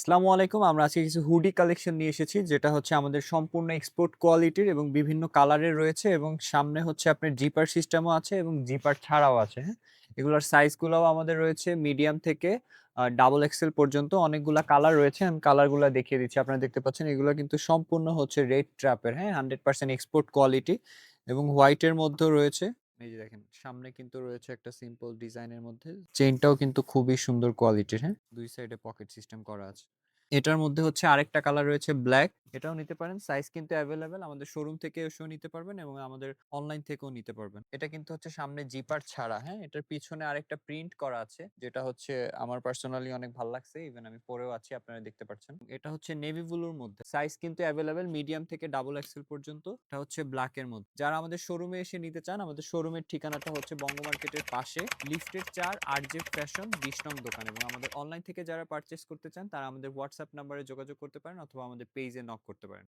আসসালামু আলাইকুম। আমরা আজকে কিছু হুডি কালেকশন নিয়ে এসেছি। যেটা হচ্ছে আমাদের সম্পূর্ণ এক্সপোর্ট কোয়ালিটির এবং বিভিন্ন কালারের রয়েছে এবং সামনে হচ্ছে আপনার জিপার সিস্টেমও আছে এবং জিপার ছাড়াও আছে, হ্যাঁ? এগুলোর সাইজগুলোও আমাদের রয়েছে মিডিয়াম থেকে ডাবল এক্সেল পর্যন্ত অনেকগুলা কালার রয়েছে। আমি কালারগুলা দেখিয়ে দিচ্ছি। আপনারা দেখতে পাচ্ছেন এগুলো কিন্তু সম্পূর্ণ হচ্ছে রেড ট্র্যাপের, হ্যাঁ? 100% এক্সপোর্ট কোয়ালিটি এবং হোয়াইটের মধ্যেও রয়েছে। এই যে দেখেন সামনে কিন্তু রয়েছে একটা সিম্পল ডিজাইনের মধ্যে। চেইনটাও কিন্তু খুবই সুন্দর কোয়ালিটির, হ্যাঁ? দুই সাইডে পকেট সিস্টেম করা আছে। এটার মধ্যে হচ্ছে আরেকটা কালার রয়েছে ব্লাক। এটাও নিতে পারেন। সাইজ কিন্তু এভেইলেবল। আমাদের শোরুম থেকে এসেও নিতে পারবেন এবং আমাদের অনলাইন থেকেও নিতে পারবেন। এটা কিন্তু হচ্ছে সামনে জিপার ছাড়া, হ্যাঁ? এটার পিছনে আরেকটা প্রিন্ট করা আছে। যেটা হচ্ছে আমার পার্সোনালি অনেক ভালো লাগছে। ইভেন আমি পরেও আছি আপনারা দেখতে পাচ্ছেন। এটা হচ্ছে নেভি ব্লুর মধ্যে। সাইজ কিন্তু এভেইলেবল মিডিয়াম থেকে ডাবল এক্সেল পর্যন্ত। এটা হচ্ছে ব্ল্যাক এর মধ্যে। যারা আমাদের শোরুমে এসে নিতে চান, আমাদের শোরুমের ঠিকানাটা হচ্ছে বঙ্গ মার্কেটের পাশে লিফটের ৪ আরজে ফ্যাশন ২০ নং দোকান এবং আমাদের অনলাইন থেকে যারা পারচেজ করতে চান তারা আমাদের WhatsApp নাম্বারে যোগাযোগ করতে পারেন অথবা আমাদের পেইজে নক করতে পারেন।